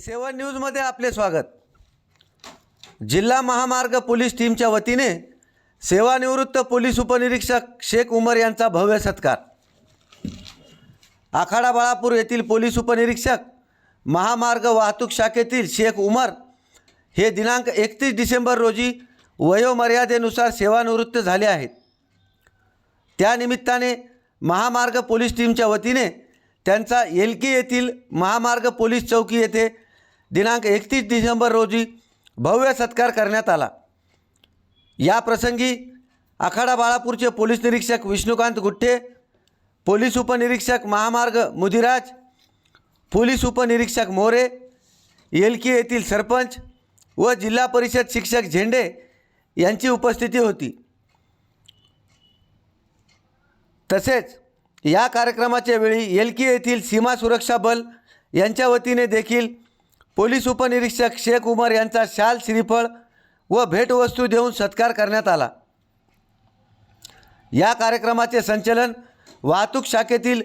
सेवन न्यूजमध्ये आपले स्वागत. जिल्हा महामार्ग पोलीस टीमच्या वतीने सेवानिवृत्त पोलीस उपनिरीक्षक शेख उमर यांचा भव्य सत्कार. आखाडा बाळापूर येथील पोलीस उपनिरीक्षक महामार्ग वाहतूक शाखेतील शेख उमर हे दिनांक एकतीस डिसेंबर रोजी वयोमर्यादेनुसार सेवानिवृत्त झाले आहेत. त्यानिमित्ताने महामार्ग पोलीस टीमच्या वतीने त्यांचा येलकी येथील महामार्ग पोलीस चौकी येथे दिनांक एकतीस डिसेंबर रोजी भव्य सत्कार करण्यात आला. या प्रसंगी आखाडा बाळापूरचे पोलीस निरीक्षक विष्णुकांत गुट्टे पोलीस उपनिरीक्षक महामार्ग मुदिराज पोलीस उपनिरीक्षक मोरे येलकी येथील सरपंच व जिल्हा परिषद शिक्षक झेंडे यांची उपस्थिती होती. तसेच या कार्यक्रमाच्या वेळी येलकी येथील सीमा सुरक्षा बल यांच्या वतीने देखील पोलीस उपनिरीक्षक शेख उमर यांचा शाल श्रीफळ व भेटवस्तू देऊन सत्कार करण्यात आला. या कार्यक्रमाचे संचलन वाहतूक शाखेतील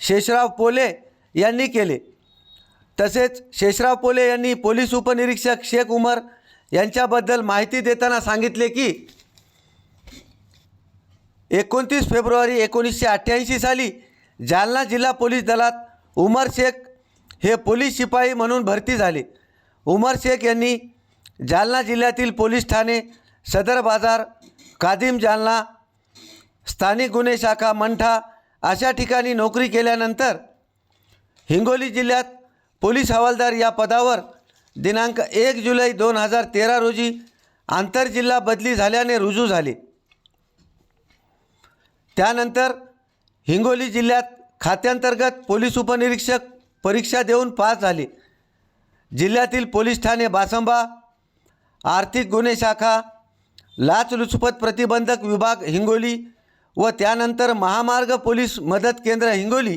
शेषराव पोले यांनी केले. तसेच शेषराव पोले यांनी पोलीस उपनिरीक्षक शेख उमर यांच्याबद्दल माहिती देताना सांगितले की एकोणतीस फेब्रुवारी एकोणीसशे अठ्ठ्याऐंशी साली जालना जिल्हा पोलीस दलात उमर शेख हे पोलीस शिपाई म्हणून भरती झाले. उमर शेख यांनी जालना जिल्ह्यातील पोलीस ठाणे सदर बाजार कादिम जालना स्थानिक गुन्हे शाखा मंठा अशा ठिकाणी नोकरी केल्यानंतर हिंगोली जिल्ह्यात पोलीस हवालदार या पदावर दिनांक एक जुलै दोन हजार तेरा रोजी आंतरजिल्हा बदली झाल्याने रुजू झाले. त्यानंतर हिंगोली जिल्ह्यात खात्यांतर्गत पोलीस उपनिरीक्षक परीक्षा देऊन पास झाले. जिल्ह्यातील पोलीस ठाणे बासंबा आर्थिक गुन्हे शाखा लाचलुचपत प्रतिबंधक विभाग हिंगोली व त्यानंतर महामार्ग पोलीस मदत केंद्र हिंगोली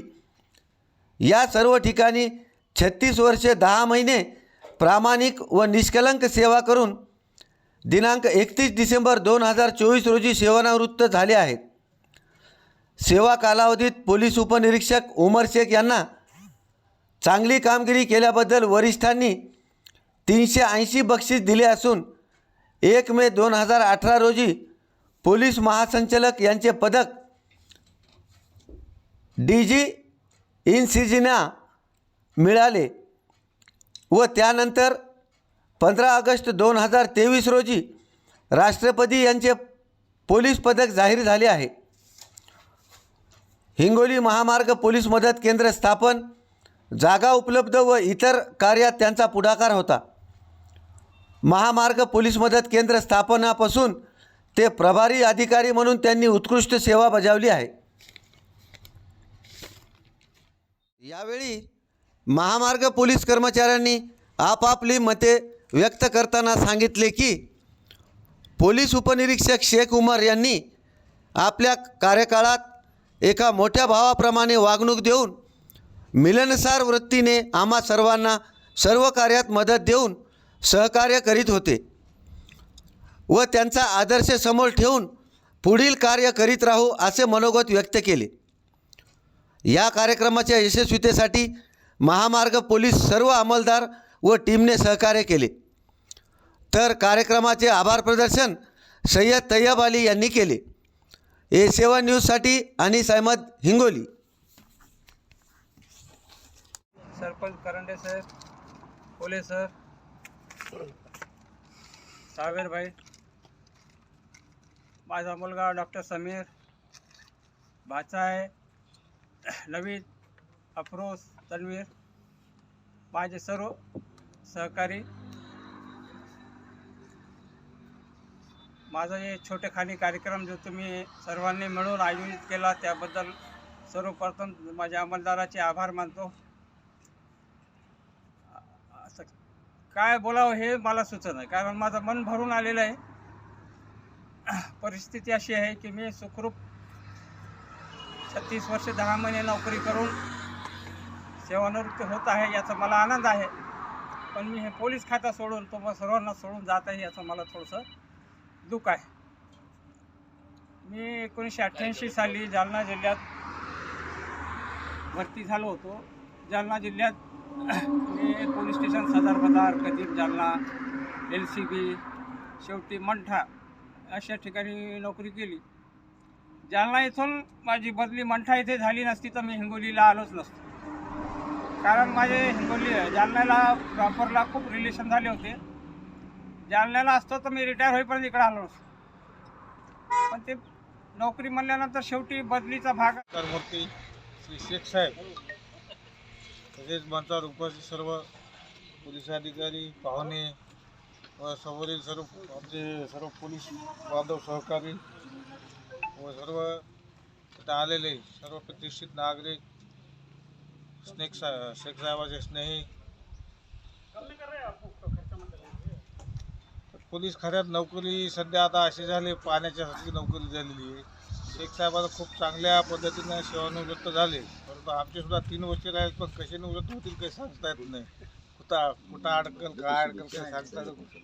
या सर्व ठिकाणी छत्तीस वर्षे दहा महिने प्रामाणिक व निष्कलंक सेवा करून दिनांक एकतीस डिसेंबर दोन हजार चोवीस रोजी सेवानिवृत्त झाले आहेत. सेवा कालावधीत पोलीस उपनिरीक्षक उमर शेख यांना चांगली कामगिरी केल्याबद्दल वरिष्ठांनी तीनशे ऐंशी बक्षीस दिले असून एक मे दोन हजार अठरा रोजी पोलीस महासंचालक यांचे पदक डी जी इनसिजिना मिळाले व त्यानंतर पंधरा ऑगस्ट दोन हजार तेवीस रोजी राष्ट्रपती यांचे पोलीस पदक जाहीर झाले आहे. हिंगोली महामार्ग पोलीस मदत केंद्र स्थापन जागा उपलब्ध व इतर कार्यात त्यांचा पुढाकार होता. महामार्ग पोलीस मदत केंद्र स्थापनापासून ते प्रभारी अधिकारी म्हणून त्यांनी उत्कृष्ट सेवा बजावली आहे. यावेळी महामार्ग पोलीस कर्मचाऱ्यांनी आपापली मते व्यक्त करताना सांगितले की पोलीस उपनिरीक्षक शेख उमर यांनी आपल्या कार्यकाळात एका मोठ्या भावाप्रमाणे वागणूक देऊन मिलनसार वृत्तीने आम्हा सर्वांना सर्व कार्यात मदत देऊन सहकार्य करीत होते व त्यांचा आदर्श समोर ठेवून पुढील कार्य करीत राहू असे मनोगत व्यक्त केले. या कार्यक्रमाच्या यशस्वीतेसाठी महामार्ग पोलीस सर्व अंमलदार व टीमने सहकार्य केले. तर कार्यक्रमाचे आभार प्रदर्शन सय्यद तय्यब अली यांनी केले. ए सेवन न्यूजसाठी अनिस अहमद हिंगोली. सरपंच करंडे साहेब कोले सर सावेरभाई माझा मुलगा डॉक्टर समीर भाचा आहे नवीन अफरोज तन्वीर माझे सर्व सहकारी माझा हे छोटेखानी कार्यक्रम जो तुम्ही सर्वांनी मिळून आयोजित केला त्याबद्दल सर्वप्रथम माझ्या अंमलदाराचे आभार मानतो असं काय बोलावं हे मला सुचत नाही. कारण माझं मन भरून आलेलं आहे. परिस्थिती अशी आहे की मी सुखरूप छत्तीस वर्ष दहा महिने नोकरी करून सेवानिवृत्त होत आहे याचा मला आनंद आहे. पण मी हे पोलीस खाता सोडून तो मग सर्वांना सोडून जात आहे याचं मला थोडंसं दुःख आहे. मी एकोणीसशे अठ्ठ्याऐंशी साली जालना जिल्ह्यात भरती झालो होतो. जालना जिल्ह्यात मी पोलीस स्टेशन सदर बदार कदीप जालना एल सी बी शेवटी मंठा अशा ठिकाणी नोकरी केली. जालना इथून माझी बदली मंठा इथे झाली नसती तर मी हिंगोलीला आलोच नसतो. कारण माझे हिंगोली जालन्याला प्रॉपरला खूप रिलेशन झाले होते. जालन्याला असतो तर मी रिटायर होईपर्यंत इकडे आलो नसतो. पण ते नोकरी म्हणल्यानंतर शेवटी बदलीचा भाग मूर्ती श्री शेख साहेब. तसेच मंचावर उपस्थित सर्व पोलीस अधिकारी पाहुणे व समोरील सर्व आमचे सर्व पोलीस बांधव सहकारी व सर्व तिथं आलेले सर्व प्रतिष्ठित नागरिक स्नेक सा शेख साहेबाचे स्नेही. पोलीस खात्यात नोकरी सध्या आता अशी झाली पाण्याच्यासाठी नोकरी झालेली आहे. शेख साहेबाला खूप चांगल्या पद्धतीनं सेवानिवृत्त झाले. परंतु आमचे सुद्धा तीन वर्ष राहिले पण कसे निवृत्त होतील काही सांगता येत नाही. कुठं कुठं अडकल काय अडकल काही सांगता येत नाही.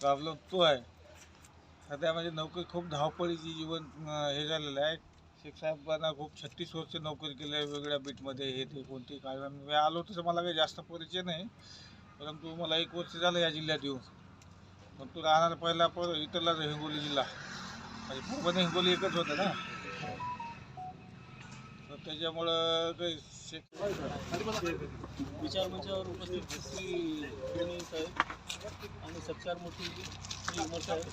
प्रॉब्लेम तो आहे. सध्या म्हणजे नोकरी खूप धावपळीची जीवन अं, हे झालेलं आहे. शिक्षकांना खूप छत्तीस वर्ष नोकरी केली आहे वेगळ्या बीटमध्ये हे ते कोणती काय मी आलो तसं मला काही जास्त परिचय नाही. परंतु मला एक वर्ष झालं या जिल्ह्यात येऊन. परंतु राहणार पहिला पर इतरला हिंगोली जिल्हा. म्हणजे परभणी हिंगोली एकच होतं ना. त्याच्यामुळं काही विचार मंचावर उपस्थित श्री साहेब आणि सत्कार मूर्ती श्री उमर साहेब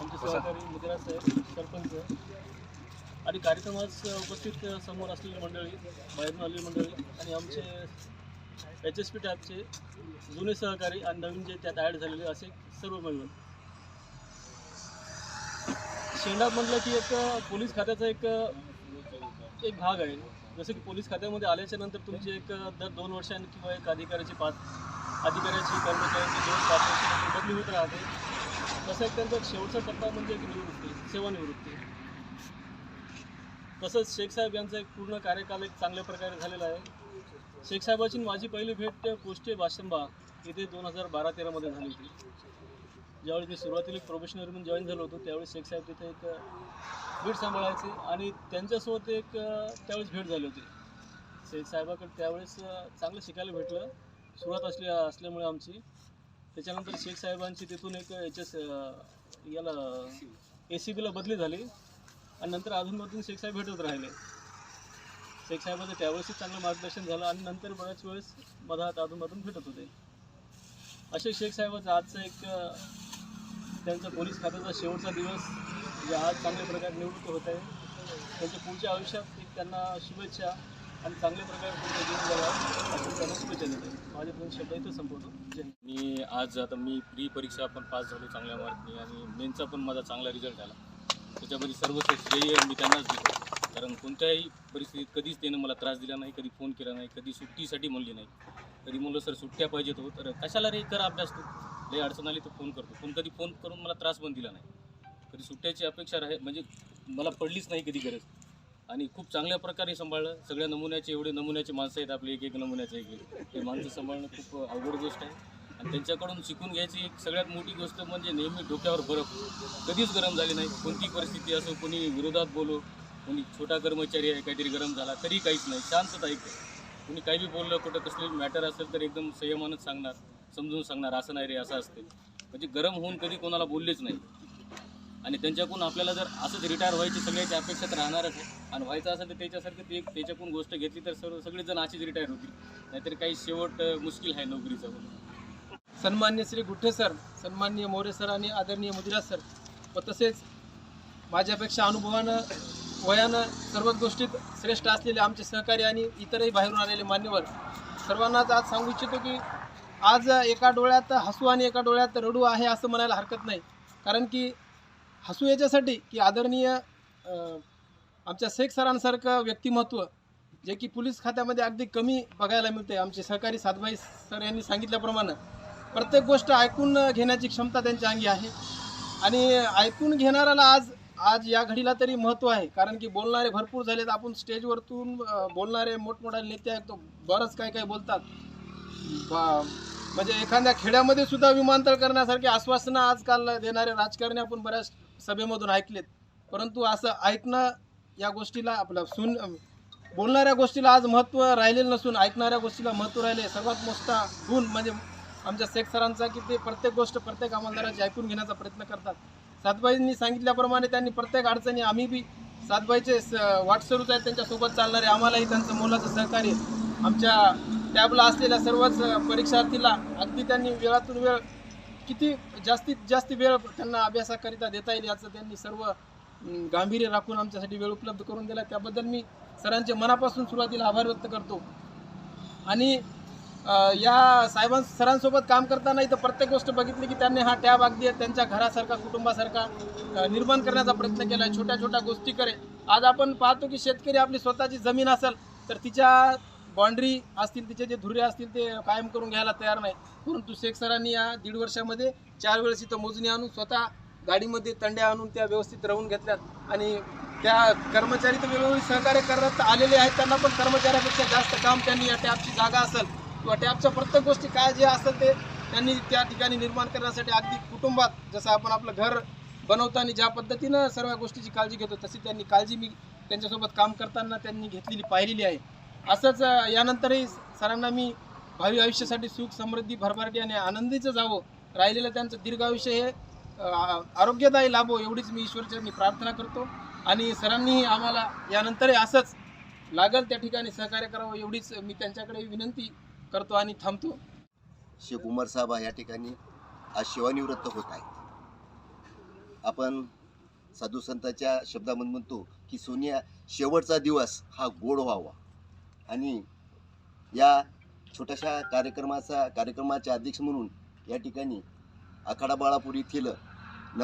आमचे सहकारी मुदिराज साहेब सरपंच आणि कार्यक्रमास उपस्थित समोर असलेली मंडळी बाहेरून आलेली मंडळी आणि आमचे एच एस पी टॅबचे जुने सहकारी आणि नवीन जे त्यात ॲड झालेले असे सर्व मिळून शेंडा म्हटलं की एक पोलीस खात्याचा एक एक भाग आहे. जसं की पोलीस खात्यामध्ये आल्याच्यानंतर तुमची एक दर दोन वर्षांनी किंवा एक अधिकाऱ्याची पाच अधिकाऱ्याची कर्मचाऱ्यांची दोन पाच वर्षांनी बदली होत राहते. तसं एक त्यांचा शेवटचा टप्पा म्हणजे एक निवृत्ती सेवानिवृत्ती. तसंच शेख साहेब यांचा एक पूर्ण कार्यकाल एक चांगल्या प्रकारे झालेला आहे. शेख साहेबाची माझी पहिली भेट पोस्टे बाशंबा इथे दोन हजार बारा तेरामध्ये झाली होती. ज्यावेळी मी सुरुवातीला प्रोफेशनल म्हणून जॉईन झालो होतो त्यावेळी शेख साहेब तिथे एक भेट सांभाळायचे आणि त्यांच्यासोबत एक त्यावेळेस भेट झाली होती. शेख साहेबाकडे त्यावेळेस चांगलं शिकायला भेटलं. सुरुवात असली असल्यामुळे आमची. त्याच्यानंतर शेख साहेबांची तिथून एक एच एस याला ए सी बीला बदली झाली आणि नंतर अधूनमधून शेख साहेब भेटत राहिले. शेख साहेबाचं त्यावेळेसही चांगलं मार्गदर्शन झालं आणि नंतर बऱ्याच वेळेस मधात अधूनमधून भेटत होते. असे शेख साहेबाचं आजचं एक अ, त्यांचा पोलीस खात्याचा शेवटचा दिवस जे आज चांगल्या प्रकारे निवृत्त होत आहे. त्यांच्या पुढच्या आयुष्यात एक त्यांना शुभेच्छा आणि चांगल्या प्रकारे पुढे जीवन जगावं अशी त्यांना शुभेच्छा देते. माझे दोन शब्द इथं संपवतो. जय मी आज आता मी प्री परीक्षा पण पास झालो चांगल्या मार्कने आणि मेनचा पण माझा चांगला रिझल्ट आला त्याच्यामध्ये सर्व श्रेय मी त्यांनाच दिलं. कारण कोणत्याही परिस्थितीत कधीच त्यानं मला त्रास दिला नाही कधी फोन केला नाही कधी सुट्टीसाठी म्हणली नाही. कधी म्हणलं सर सुट्ट्या पाहिजेत हो. तर कशाला रे कर अभ्यास तू. लई अडचण आली तर फोन करतो. पण कधी फोन करून मला त्रास पण दिला नाही. कधी सुट्ट्याची अपेक्षा राहे म्हणजे मला पडलीच नाही कधी गरज. आणि खूप चांगल्या प्रकारे सांभाळलं. सगळ्या नमुन्याचे एवढे नमुन्याचे माणसं आहेत आपले एक एक नमुन्याचे एक एक ते माणसं सांभाळणं खूप अवघड गोष्ट आहे. आणि त्यांच्याकडून शिकून घ्यायची एक सगळ्यात मोठी गोष्ट म्हणजे नेहमी डोक्यावर बरफ कधीच गरम झाली नाही. कोणती परिस्थिती असो कोणी विरोधात बोलो कोणी छोटा कर्मचारी आहे काहीतरी गरम झाला तरी काहीच नाही. शांतता ऐकतं कोणी काही बी बोललं कुठं कसली मॅटर असेल तर एकदम संयमानच सांगणार. समजून सांगणार असं नाही रे असं असते. म्हणजे गरम होऊन कधी कोणाला बोललेच नाही. आणि त्यांच्याकडून आपल्याला जर असंच रिटायर व्हायची सगळ्याची अपेक्षा राहणारच आहे. आणि व्हायचं असेल तर त्याच्यासारखं ते त्याच्याकडून गोष्ट घेतली तर सर्व सगळेजण अशीच रिटायर होतील. नाहीतर काही शेवट मुश्किल आहे नोकरीचं. सन्मान्य श्री गुठ्ठे सर सन्मान्य मोरे सर आणि आदरणीय मुदिराज सर. व तसेच माझ्यापेक्षा अनुभवानं वयानं सर्वच गोष्टीत श्रेष्ठ असलेले आमचे सहकारी आणि इतरही बाहेरून आलेले मान्यवर सर्वांनाच आज सांगू इच्छितो की आज एका डोळ्यात हसू आणि एका डोळ्यात रडू आहे असं म्हणायला हरकत नाही. कारण की हसू याच्यासाठी की आदरणीय आमच्या शेख सरांसारखं व्यक्तिमत्व जे की पोलीस खात्यामध्ये अगदी कमी बघायला मिळते आमचे सहकारी सातभाई सर यांनी सांगितल्याप्रमाणे प्रत्येक गोष्ट ऐकून घेण्याची क्षमता त्यांच्या अंगी आहे. आणि ऐकून घेणाऱ्याला आज आज या घडीला तरी महत्त्व आहे. कारण की बोलणारे भरपूर झालेत. आपण स्टेजवरतून बोलणारे मोठमोठ्या नेते आहेत तो बरंच काय काय बोलतात. बा- म्हणजे एखाद्या खेड्यामध्ये सुद्धा विमानतळ करण्यासारखे आश्वासनं आजकाल देणारे राजकारणी आपण बऱ्याच सभेमधून ऐकलेत. परंतु असं ऐकणं या गोष्टीला आपलं सुन बोलणाऱ्या गोष्टीला आज महत्त्व राहिलेलं नसून ऐकणाऱ्या गोष्टीला महत्त्व राहिले सर्वात मोठा गुण म्हणजे आमच्या शेख सरांचा की ते प्रत्येक गोष्ट प्रत्येक अंमलदाराची ऐकून घेण्याचा प्रयत्न करतात. सातबाईंनी सांगितल्याप्रमाणे त्यांनी प्रत्येक अडचणी आम्ही बी सातबाईचे स वाटसरूच आहेत त्यांच्यासोबत चालणारे आम्हालाही त्यांचं मोलाचं सहकार्य आमच्या टॅबला असलेल्या सर्वच परीक्षार्थीला अगदी त्यांनी वेळातून वेळ किती जास्तीत जास्त वेळ त्यांना अभ्यासाकरिता देता येईल याचं त्यांनी सर्व गांभीर्य राखून आमच्यासाठी वेळ उपलब्ध करून दिला. त्याबद्दल मी सरांचे मनापासून सुरुवातीला आभार व्यक्त करतो. आणि या साहेबां सरांसोबत काम करताना इथं प्रत्येक गोष्ट बघितली की त्यांनी हा टॅब अगदी त्यांच्या घरासारखा कुटुंबासारखा निर्माण करण्याचा प्रयत्न केला आहे छोट्या छोट्या गोष्टीकडे आज आपण पाहतो की शेतकरी आपली स्वतःची जमीन असेल तर तिच्या बाँड्री असतील तिचे जे धुरे असतील ते कायम करून घ्यायला तयार नाही. परंतु शेख सरांनी या दीड वर्षामध्ये चार वेळेस इथं मोजणी आणून स्वतः गाडीमध्ये तंड्या आणून त्या व्यवस्थित राहून घेतल्यात. आणि त्या कर्मचारी तर वेळोवेळी सहकार्य करत आलेले आहेत त्यांना पण कर्मचाऱ्यापेक्षा जास्त काम त्यांनी या टॅबची जागा असेल किंवा टॅबच्या प्रत्येक गोष्टी काय जे असेल ते त्यांनी त्या ठिकाणी निर्माण करण्यासाठी अगदी कुटुंबात जसं आपण आपलं घर बनवताना ज्या पद्धतीनं सर्व गोष्टीची काळजी घेतो तशी त्यांनी काळजी मी त्यांच्यासोबत काम करताना त्यांनी घेतलेली पाहिलेली आहे. असंच यानंतरही सरांना मी भावी आयुष्यासाठी सुख समृद्धी भरभराटी आणि आनंदीचं जावं राहिलेलं त्यांचं दीर्घ आयुष्य हे आरोग्यदायी लाभो एवढीच मी ईश्वरचरणी प्रार्थना करतो. आणि सरांनी आम्हाला यानंतरही असंच लागल त्या ठिकाणी सहकार्य करावं एवढीच मी त्यांच्याकडे विनंती करतो आणि थांबतो. शेख उमर साहेब या ठिकाणी आज सेवानिवृत्त होत आहेत. आपण साधू संतांच्या शब्दामध्ये म्हणतो की सोनिया शेवटचा दिवस हा गोड व्हावा. आणि या छोट्याशा कार्यक्रमाचा कार्यक्रमाचे अध्यक्ष म्हणून या ठिकाणी आखाडा बाळापूर येथील न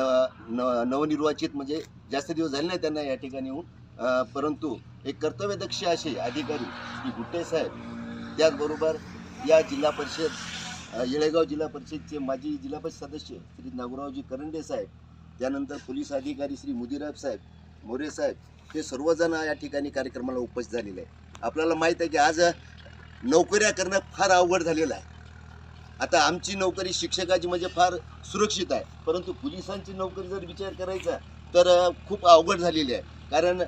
न नवनिर्वाचित म्हणजे जास्त दिवस झाले नाही त्यांना या ठिकाणी येऊन परंतु एक कर्तव्यदक्ष असे अधिकारी श्री गुट्टे साहेब त्याचबरोबर या जिल्हा परिषद येळेगाव जिल्हा परिषदचे माजी जिल्हा परिषद सदस्य श्री नागोरावजी करंडे साहेब त्यानंतर पोलीस अधिकारी श्री मुदिराब साहेब मोरे साहेब हे सर्वजण या ठिकाणी कार्यक्रमाला उपस्थित झालेले आहे आपल्याला माहीत आहे की आज नोकऱ्या करणं फार अवघड झालेलं आहे. आता आमची नोकरी शिक्षकाची म्हणजे फार सुरक्षित आहे. परंतु पोलिसांची नोकरी जर विचार करायचा तर खूप अवघड झालेली आहे. कारण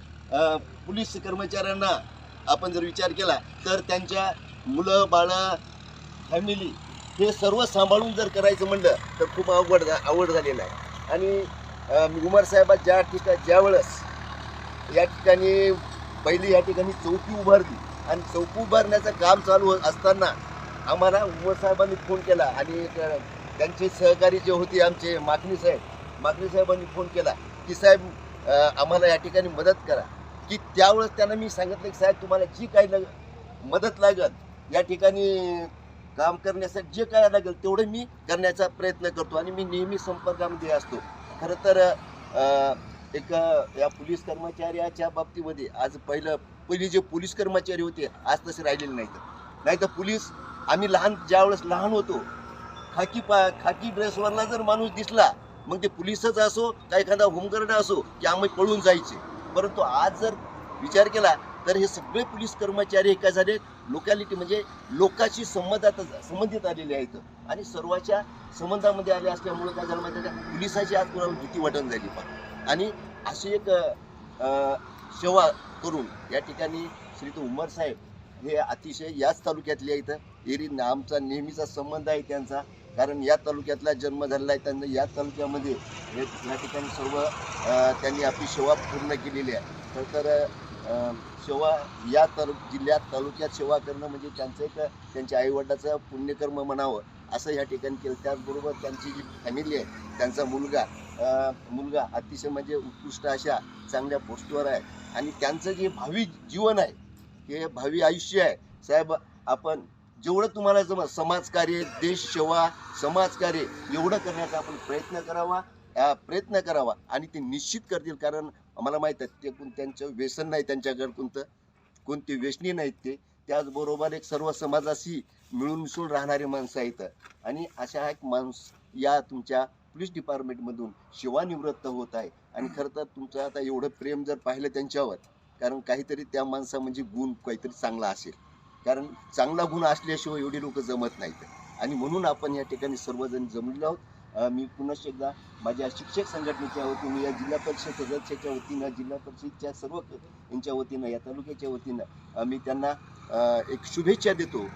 पोलीस कर्मचाऱ्यांना आपण जर विचार केला तर त्यांच्या मुलं बाळं फॅमिली हे सर्व सांभाळून जर करायचं म्हणलं तर खूप अवघड झा- अवघड झालेलं आहे. आणि अं, उमर साहेबा ज्या ठिकाणी ज्या वेळेस या ठिकाणी पहिली या ठिकाणी चौकी उभारली. आणि चौकी उभारण्याचं काम चालू असताना आम्हाला उमर साहेबांनी फोन केला आणि त्यांचे सहकारी जे होते आमचे मागणी साहेब मागणी साहेबांनी फोन केला की साहेब आम्हाला या ठिकाणी मदत करा. की त्यावेळेस त्यांना मी सांगितलं की साहेब तुम्हाला जी काही लग मदत लागेल या ठिकाणी काम करण्यासाठी जे काय लागेल तेवढं मी करण्याचा प्रयत्न करतो आणि मी नेहमी संपर्कामध्ये असतो. खरं तर एक या पोलीस कर्मचाऱ्याच्या बाबतीमध्ये आज पहिलं पहिले जे पोलीस कर्मचारी होते आज तसे राहिलेले नाहीत. नाही तर पोलीस आम्ही लहान ज्यावेळेस लहान होतो खाकी पा खाकी ड्रेसवरला जर माणूस दिसला मग ते पोलीसच असो का एखादा होमगार्ड असो की आम्ही पळून जायचे. परंतु आज जर विचार केला तर हे सगळे पोलीस कर्मचारी काय झाले लोकॅलिटी म्हणजे लोकांशी संबंधात संबंधित आलेले आहेत. आणि सर्वाच्या संबंधामध्ये आले असल्यामुळे काय झालं माहिती पोलिसाची आज कोणाला भीती वाटण झाली पण. आणि अशी एक सेवा करून या ठिकाणी श्री तो उमर साहेब हे अतिशय याच तालुक्यातले आहेत. एरी आमचा नेहमीचा संबंध आहे त्यांचा. कारण या तालुक्यातला जन्म झालेला आहे. त्यांना या तालुक्यामध्ये हे या ठिकाणी सर्व त्यांनी आपली सेवा पूर्ण केलेली आहे. तर सेवा या तालु जिल्ह्यात तालुक्यात सेवा करणं म्हणजे त्यांचं एक त्यांच्या आईवडिलाचं पुण्यकर्म म्हणावं असं या ठिकाणी केलं. त्याचबरोबर त्यांची जी फॅमिली आहे त्यांचा मुलगा मुलगा अतिशय म्हणजे उत्कृष्ट अशा चांगल्या पोस्टवर आहे. आणि त्यांचं जे भावी जीवन आहे हे भावी आयुष्य आहे साहेब आपण जेवढं तुम्हाला जम समाजकार्य देश सेवा समाजकार्य एवढं करण्याचा आपण प्रयत्न करावा प्रयत्न करावा. आणि ते निश्चित करतील कारण आम्हाला माहीत आहे ते कोण त्यांचं व्यसन नाही त्यांच्याकडे कोणतं कोणती व्यसनी नाहीत ते. त्याचबरोबर एक सर्व समाजाशी मिळून मिसळून राहणारी माणसं आहेत. आणि अशा एक माणूस या तुमच्या पोलीस डिपार्टमेंटमधून सेवानिवृत्त होत आहे. आणि खरं तर तुमचं आता एवढं प्रेम जर पाहिलं त्यांच्यावर कारण काहीतरी त्या माणसा म्हणजे गुण काहीतरी चांगला असेल. कारण चांगला गुण असल्याशिवाय एवढी लोक जमत नाहीत. आणि म्हणून आपण या ठिकाणी सर्वजण जमलेलो आहोत. मी पुनश्च एकदा माझ्या शिक्षक संघटनेच्या वतीनं या जिल्हा परिषद सदस्याच्या वतीनं जिल्हा परिषदच्या सर्व यांच्या वतीनं या तालुक्याच्या वतीनं मी त्यांना एक शुभेच्छा देतो.